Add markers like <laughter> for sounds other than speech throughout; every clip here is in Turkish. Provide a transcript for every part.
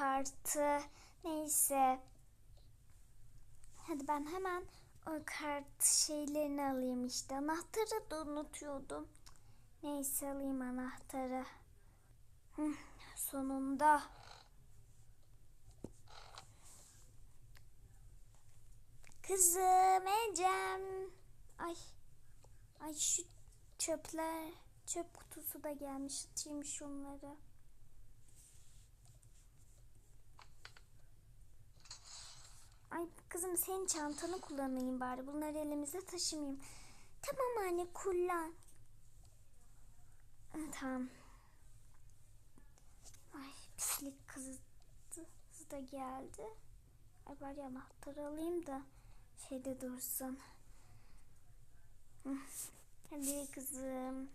kartı. Neyse. Hadi ben hemen o kart şeylerini alayım işte. Anahtarı da unutuyordum. Neyse alayım anahtarı. Sonunda. Kızım Ecem. Ay. Ay şu çöpler. Çöp kutusu da gelmiş. Atayım şunları. Ay kızım senin çantanı kullanayım bari. Bunları elimizde taşımayayım. Tamam anne kullan. Tamam. Ay pislik kızı da geldi. Ay bari anahtarı alayım da şeyde dursun. Hadi kızım.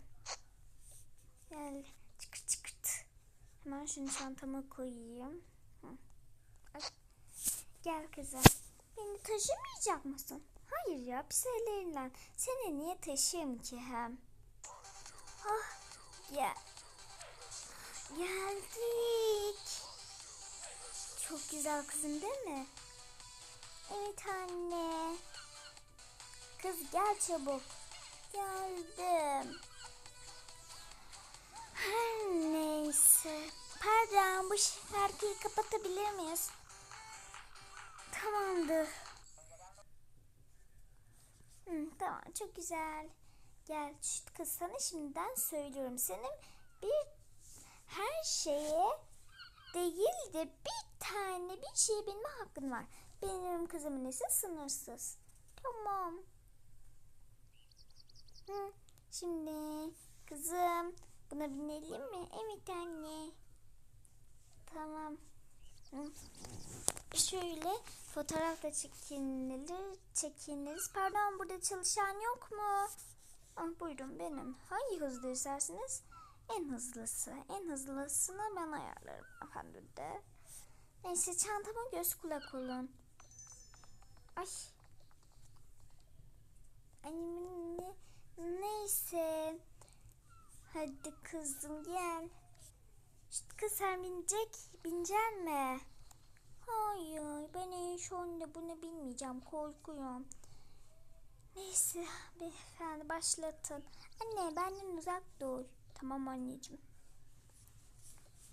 Gel çıkırt çıkırt. Hemen şunu çantama koyayım. Ay. Gel kızım. Beni taşımayacak mısın? Hayır ya pis ellerinden. Seni niye taşıyayım ki hem? Ah gel. Geldik. Çok güzel kızım değil mi? Evet anne. Kız gel çabuk. Geldim. Her neyse. Pardon bu şarkıyı kapatabilir miyiz? Tamamdır. Hı, tamam çok güzel. Gel kız sana şimdiden söylüyorum. Senin bir her şeye değil de bir tane bir şey bilme hakkın var. Benim kızımın ise sınırsız. Tamam. Hı, şimdi kızım buna binelim mi? Evet anne. Tamam. Hı. Şöyle fotoğraf da çekinilir, çekiniriz. Pardon burada çalışan yok mu? Ah, buyurun benim. Hangi hızlı istersiniz? En hızlısı. En hızlısını ben ayarlarım efendim de. Neyse çantama göz kulak olun. Ay. Ay ne, neyse. Hadi kızım gel. İşte kız sen binecek, binecek mi? Hayır ben en sonunda bunu bilmeyeceğim korkuyorum. Neyse beyefendi başlatın. Anne benden uzak dur. Tamam anneciğim.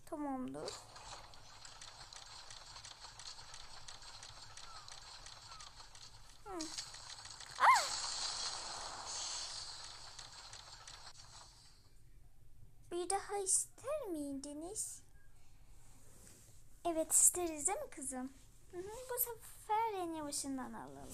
Tamamdır. Ah! Bir daha ister miydiniz? Evet isteriz değil mi kızım? Hı hı, bu sefer en yavaşından alalım.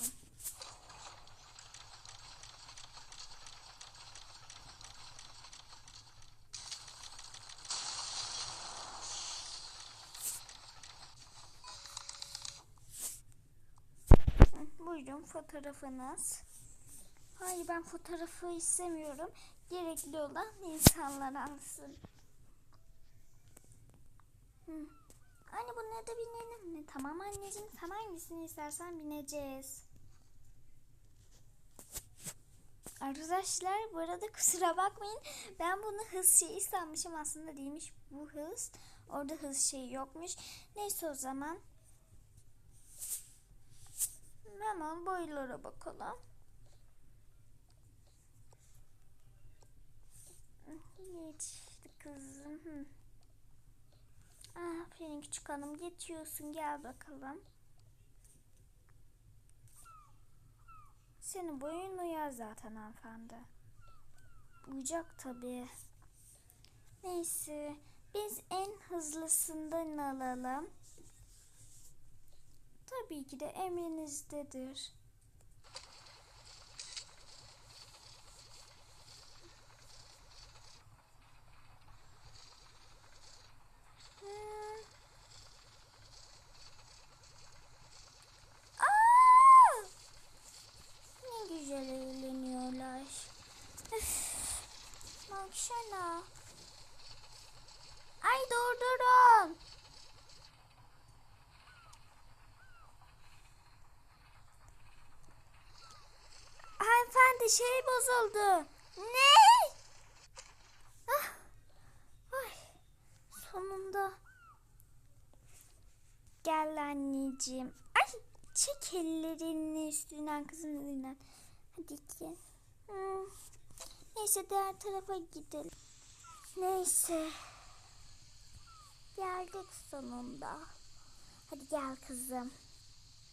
Buyurun fotoğrafınız. Hayır ben fotoğrafı istemiyorum. Gerekli olan insanlar alsın. Hı. Anne bunları da binelim mi? Tamam anneciğim sen hangisini istersen bineceğiz. Arkadaşlar bu arada kusura bakmayın. Ben bunu hız şeyi sanmışım aslında değilmiş bu hız. Orada hız şeyi yokmuş. Neyse o zaman. Hemen boylara bakalım. Geçti kızım. Aferin küçük hanım geçiyorsun gel bakalım. Senin boyun uyar zaten hanımefendi. Uyacak tabii. Neyse biz en hızlısından alalım. Tabii ki de emrinizdedir. Hmm. Aa! Ne güzel eğleniyorlar. Üf, Baksana. Ay durdurun. Hanımefendi şey bozuldu. Ne? Ah. Ay. Sonunda. gel anneciğim. Ay çek ellerini üstünden kızın elinden. Hadi gel. Hmm. Neyse diğer tarafa gidelim. Neyse. Geldik sonunda. Hadi gel kızım.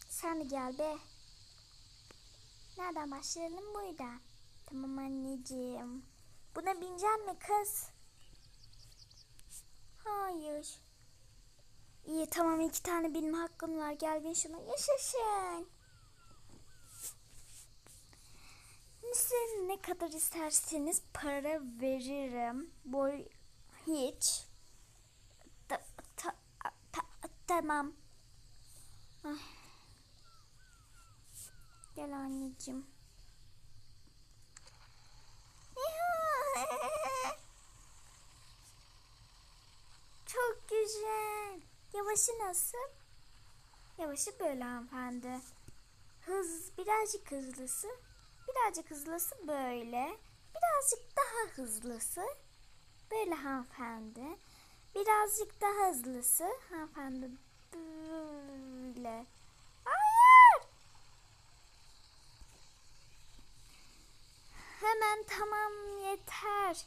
Sen de gel be. Nereden başlayalım? Buradan. Tamam anneciğim. Buna bineceğim mi kız? Hayır. İyi tamam iki tane binme hakkın var. Gel bin şuna. Yaşasın. Size ne kadar isterseniz para veririm. Boy hiç. Ta- ta- ta- tamam. Ay. Gel anneciğim. <laughs> Çok güzel. Yavaşı nasıl? Yavaşı böyle hanımefendi. Hız birazcık hızlısı. Birazcık hızlısı böyle. Birazcık daha hızlısı. Böyle hanımefendi. Birazcık daha hızlısı. Hanımefendi böyle. Hayır. Hemen tamam yeter.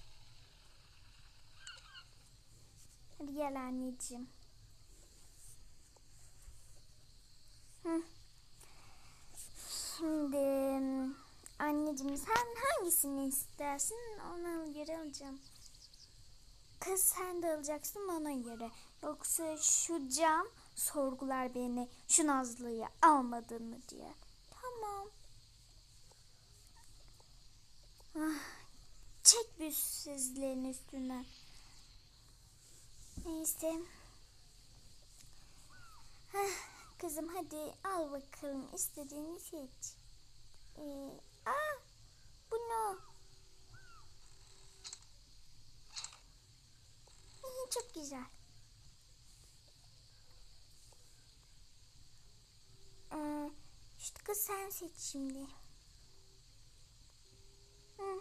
Hadi gel anneciğim. Şimdi anneciğim sen hangisini istersin ona göre alacağım. Kız sen de alacaksın ona göre. Yoksa şu cam sorgular beni şu Nazlı'yı almadın mı diye. Tamam. Ah, çek büyüsüzlerin üstünden. Neyse. Heh, kızım hadi al bakalım istediğini seç. Ee, aa, bu ne? İyi, çok güzel. Ee, işte kız sen seç şimdi. Hı.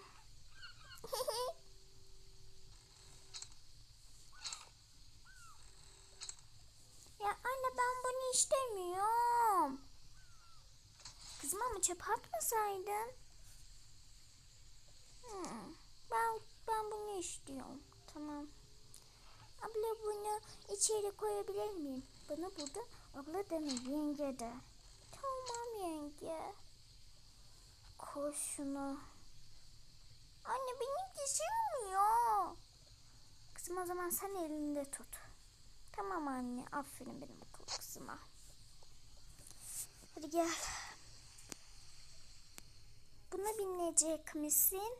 ya anne ben bunu istemiyorum. Kızım ama çöp atmasaydın. Hmm, ben ben bunu istiyorum. Tamam. Abla bunu içeri koyabilir miyim? Bana burada abla deme yenge de. Tamam yenge. Koy şunu. Anne benim sığmıyor. Kızım o zaman sen elinde tut. Tamam anne. Aferin benim akıllı kızıma. Hadi gel. Buna binecek misin?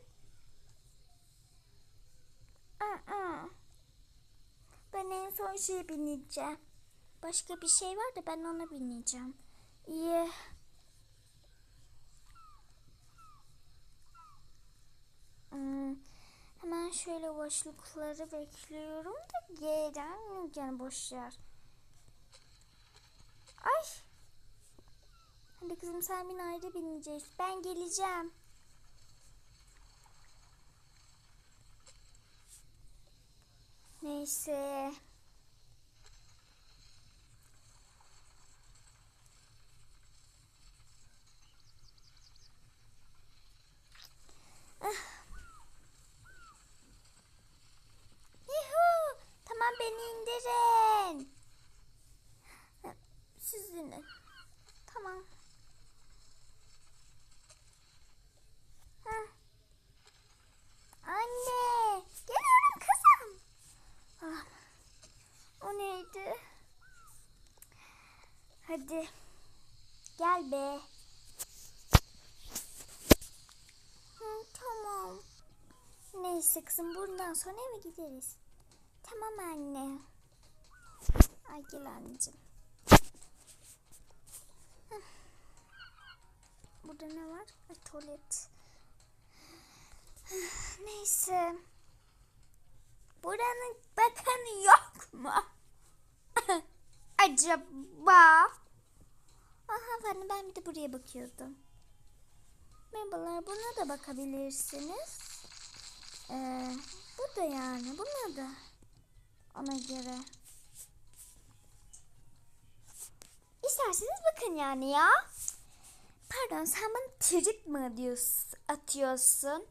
Aa, ben en son şeye bineceğim. Başka bir şey var da ben ona bineceğim. İyi. Hmm, hemen şöyle boşlukları bekliyorum da gelen yani boş yer. Ay. Hadi kızım sen bin ayrı bineceğiz. Ben geleceğim. Neyse. Yuhu! Tamam beni indirin. Siz inin. Tamam. Heh. Anne, geliyorum kızım. Ah, o neydi? Hadi. Gel be. Hı, tamam. Neyse kızım buradan sonra eve gideriz. Tamam anne. Ay anneciğim. Burada ne var? Ay, tuvalet. Neyse. Buranın bakanı yok mu? <laughs> Acaba? Aha efendim ben bir de buraya bakıyordum. Merhabalar buna da bakabilirsiniz. Ee, bu da yani buna da. Ona göre. isterseniz bakın yani ya. Pardon sen bana trip mi atıyorsun? atıyorsun?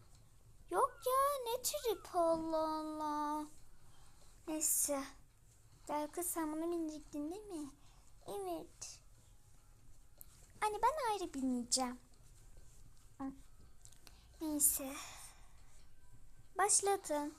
Yok ya ne trip Allah Allah. Neyse. Gel kız sen bunu binecektin değil mi? Evet. Anne ben ayrı bineceğim. Neyse. Başlatın.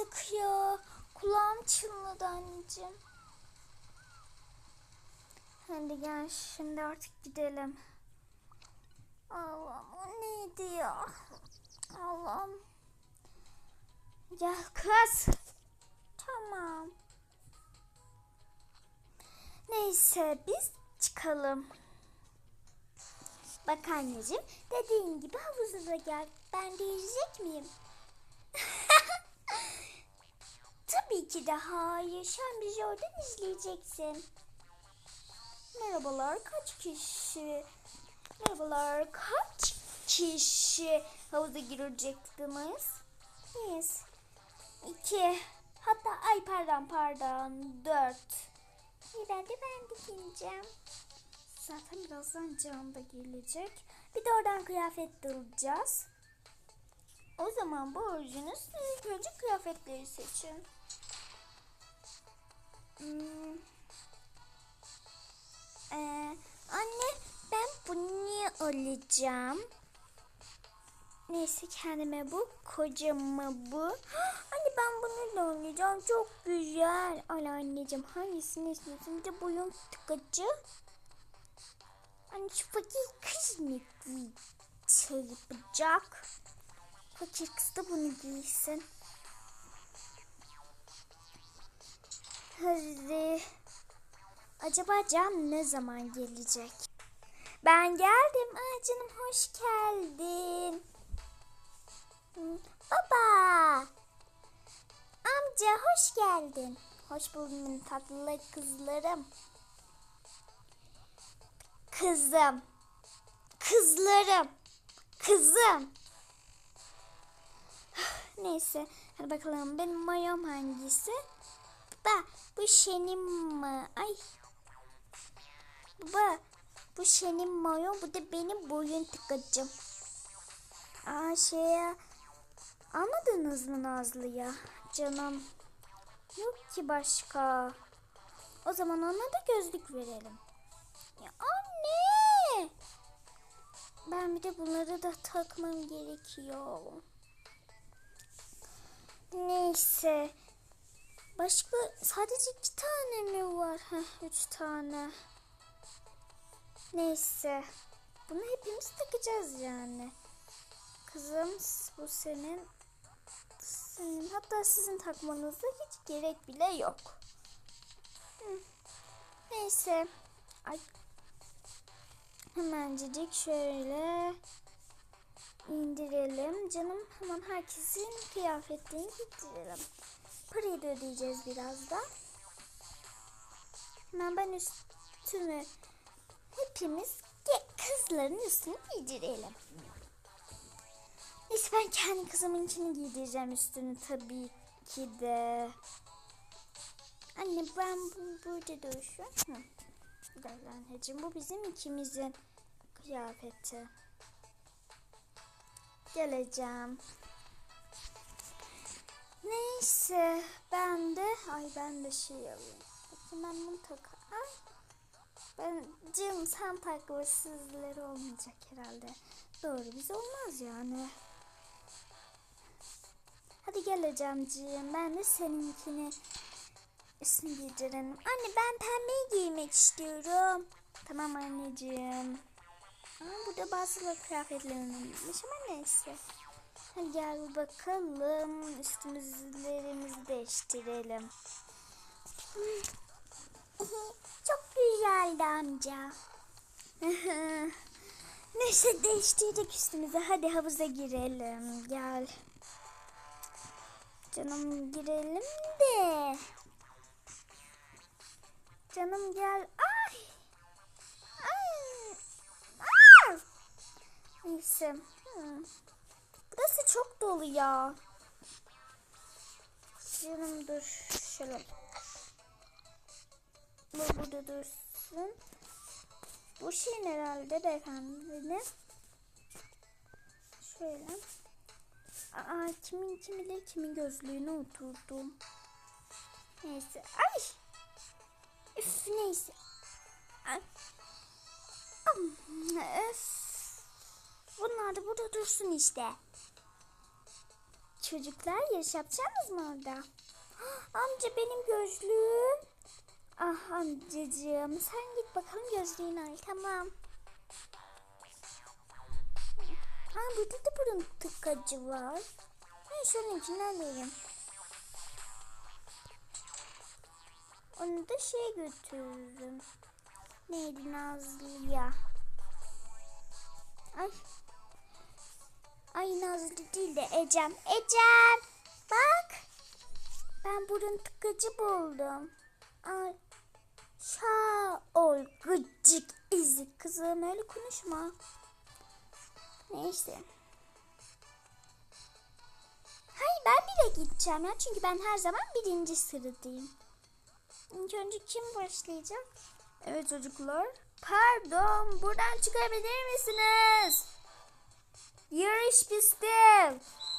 Bağırdık ya. Kulağım çınladı anneciğim. Hadi gel şimdi artık gidelim. Allah'ım o neydi ya? Allah'ım. Gel kız. Tamam. Neyse biz çıkalım. Bak anneciğim dediğin gibi havuza gel. Ben de yüzecek miyim? Tabii ki de hayır. Sen bizi oradan izleyeceksin. Merhabalar kaç kişi? Merhabalar kaç kişi havuza girecektiniz? Biz. İki. Hatta ay pardon pardon dört. Herhalde ben de. Zaten birazdan Can da gelecek. Bir de oradan kıyafet de alacağız. O zaman borcunuz ilk önce kıyafetleri seçin. Hmm. Ee, anne ben bunu alacağım. Neyse kendime bu, kocama bu. <gasps> Anne ben bunu da alacağım. Çok güzel. Al anneciğim hangisini istiyorsun? Bir de boyun tıkacı. Anne şu fakir kız ne şey yapacak? Fakir kız da bunu giysin. Hadi. Acaba Can ne zaman gelecek? Ben geldim. Aa, canım hoş geldin. Baba. Amca hoş geldin. Hoş buldum tatlı kızlarım. kızım. Kızlarım. Kızım. <sighs> Neyse. Hadi bakalım benim mayom hangisi? Baba bu senin mi? Ay. Baba bu senin mayon bu da benim boyun tıkacım. Aa şeye almadınız mı Nazlı'ya? Canım. Yok ki başka. O zaman ona da gözlük verelim. Ya anne! Ben bir de bunları da takmam gerekiyor. Neyse. Başka sadece iki tane mi var? Heh, üç tane. Neyse. Bunu hepimiz takacağız yani. Kızım bu senin. Senin. Hatta sizin takmanıza hiç gerek bile yok. Hı. Neyse. Ay. Hemencecik şöyle indirelim. Canım hemen herkesin kıyafetlerini getirelim. Parayı da ödeyeceğiz birazdan. Hemen ben üstümü hepimiz kızların üstünü giydirelim. Neyse ben kendi kızımınkini giydireceğim üstünü tabii ki de. Anne ben bu burada. Hı. Gel anneciğim bu bizim ikimizin kıyafeti. Geleceğim. Neyse ben de ay ben de şey alayım. Bakayım ben bunu tak. Ben canım sen tak ve sizler olmayacak herhalde. Doğru biz olmaz yani. Hadi gel Ecemciğim ben de seninkini üstünü giydirelim. Anne ben pembeyi giymek istiyorum. Tamam anneciğim. Aa, burada bazı kıyafetlerim gitmiş ama neyse. Hadi gel bakalım üstümüzlerimizi değiştirelim. Çok güzeldi amca. <laughs> Neyse değiştirdik üstümüzü. Hadi havuza girelim. Gel. Canım girelim de. Canım gel. Ay. Ay. Aa! Neyse. Hmm. Burası çok dolu ya. Canım dur. Şöyle. Bu burada dursun. Bu şeyin herhalde beyefendinin. Şöyle. Aa kimin kim bilir kimin gözlüğüne oturdum. Neyse. Ay. Üf neyse. Ay. Öf. Bunlar da burada dursun işte. Çocuklar yarış yapacaksınız mı orada? <gasps> Amca benim gözlüğüm. Ah amcacığım sen git bakalım gözlüğünü al tamam. Ha burada da burun tıkacı var. Ben şununkini alayım. Onu da şey götürürüm. Neydi Nazlı'ya? Ay. Ay Nazlı değil de Ecem. Ecem bak. Ben burun tıkacı buldum. Ay. Sağ ol gıcık izi kızım öyle konuşma. Neyse. Hayır ben bile gideceğim ya çünkü ben her zaman birinci sıradayım. İlk önce kim başlayacak? Evet çocuklar. Pardon buradan çıkabilir misiniz? Yarış pisti.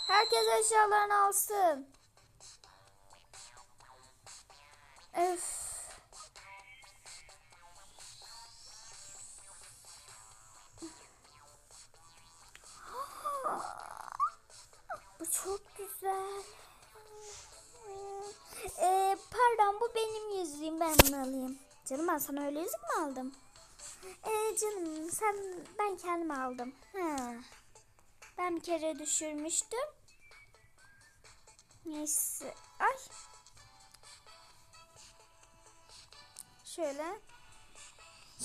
Herkes eşyalarını alsın. Öf. <gasps> Bu çok güzel. Ee, pardon bu benim yüzüğüm ben bunu alayım. Canım ben sana öyle yüzük mü aldım? Ee, canım sen ben kendim aldım. Ha. Ben bir kere düşürmüştüm. Neyse. Ay. Şöyle.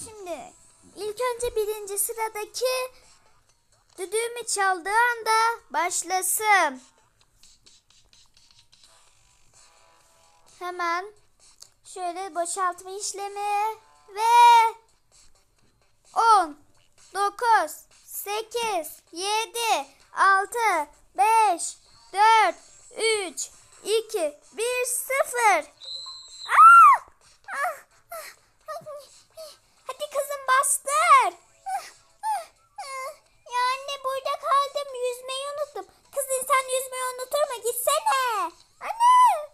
Şimdi ilk önce birinci sıradaki düdüğümü çaldığı anda başlasın. Hemen şöyle boşaltma işlemi ve 10, 9, 8, 7, 6, 5, 4, 3, 2, 1, 0. Hadi kızım bastır. Ya anne burada kaldım. Yüzmeyi unuttum. Kız insan yüzmeyi unutur mu? Gitsene. Anne.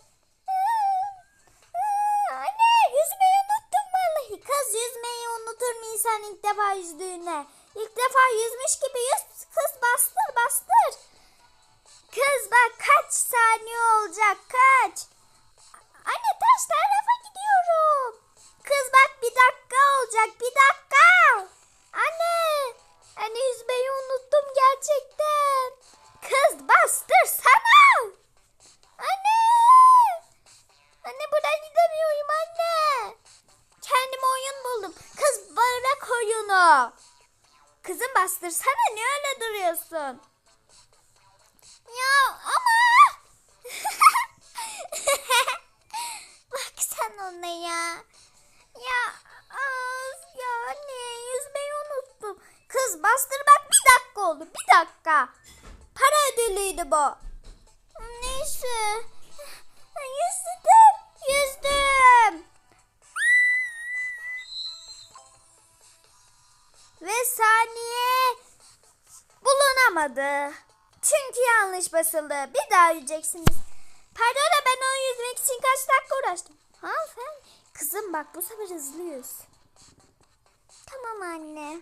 Anne yüzmeyi unuttum vallahi. Kız yüzmeyi unutur mu insan ilk defa yüzdüğüne? İlk defa yüzmüş gibi bu. Neyse. Yüzdüm. Yüzdüm. Ve saniye bulunamadı. Çünkü yanlış basıldı. Bir daha yüzeceksiniz. Pardon da ben onu yüzmek için kaç dakika uğraştım. Hanımefendi. Kızım bak bu sefer hızlıyız. Tamam anne.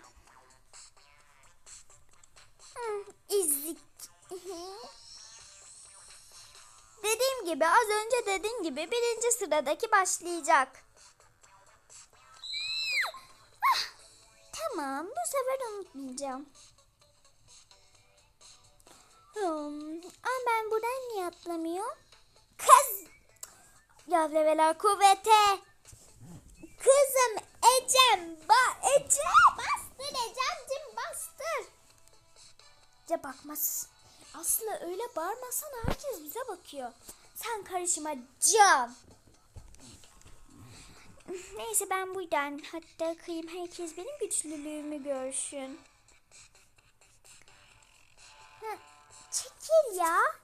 Hı, izlik. Dediğim gibi az önce dediğim gibi birinci sıradaki başlayacak. Ah, Tamam bu sefer unutmayacağım. Hmm, ama ben buradan niye atlamıyorum? Kız! Ya leveler kuvvete. Kızım Ecem, ba Ecem bastır Ecem'cim bastır. Ya bakmaz. Aslı öyle bağırmasana herkes bize bakıyor. Sen karışma Can. Neyse ben buradan hatta kıyım herkes benim güçlülüğümü görsün. Çekil ya.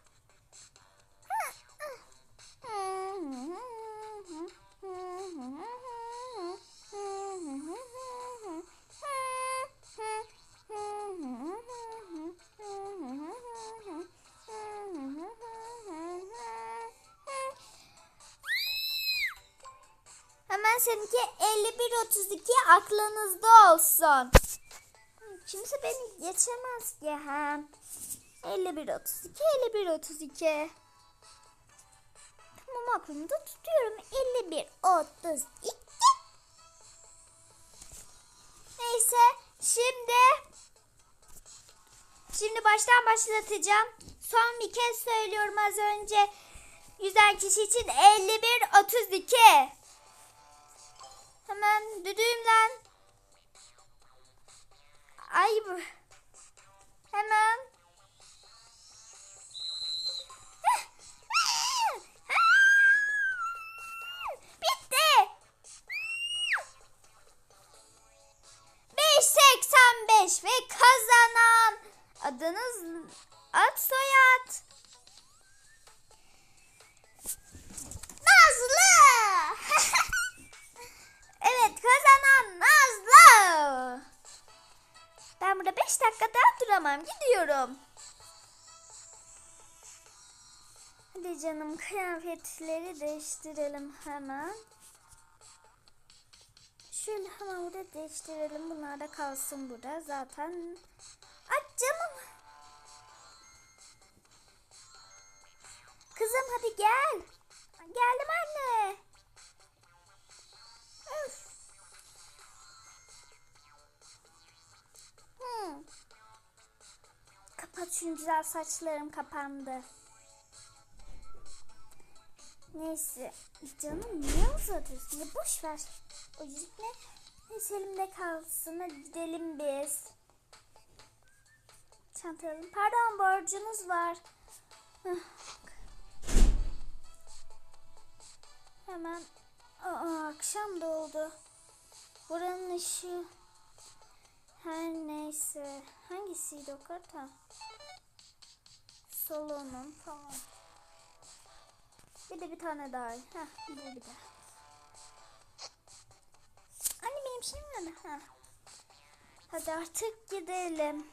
Hemen seninki 51-32 aklınızda olsun. Kimse beni geçemez ki ha. 51 32 51 32. Tamam aklımda tutuyorum. 51 32. Neyse şimdi şimdi baştan başlatacağım. Son bir kez söylüyorum az önce. Yüzen kişi için 51 32. Hemen düdüğümden Ay bu. Hemen. Adınız ad soyad. Nazlı. <laughs> evet kazanan Nazlı. Ben burada 5 dakika daha duramam. Gidiyorum. Hadi canım kıyafetleri değiştirelim hemen. Şöyle hemen burada değiştirelim. Bunlar da kalsın burada. Zaten... Ay canım. Hadi gel. Geldim anne. Üf. Hmm. Kapat şunu güzel saçlarım kapandı. Neyse. Canım niye uzatıyorsun? Ya boş ver. O yüzük ne? Neyse elimde kalsın. Hadi gidelim biz. Çantalarım. Pardon borcunuz var. Hah. Hemen. Aa, akşam da oldu. Buranın ışığı. Her neyse. Hangisiydi o kart? Ha. Salonum tamam. Bir de bir tane daha. Heh, bu bir de. Anne benim şeyim nerede? Ha. Hadi artık gidelim.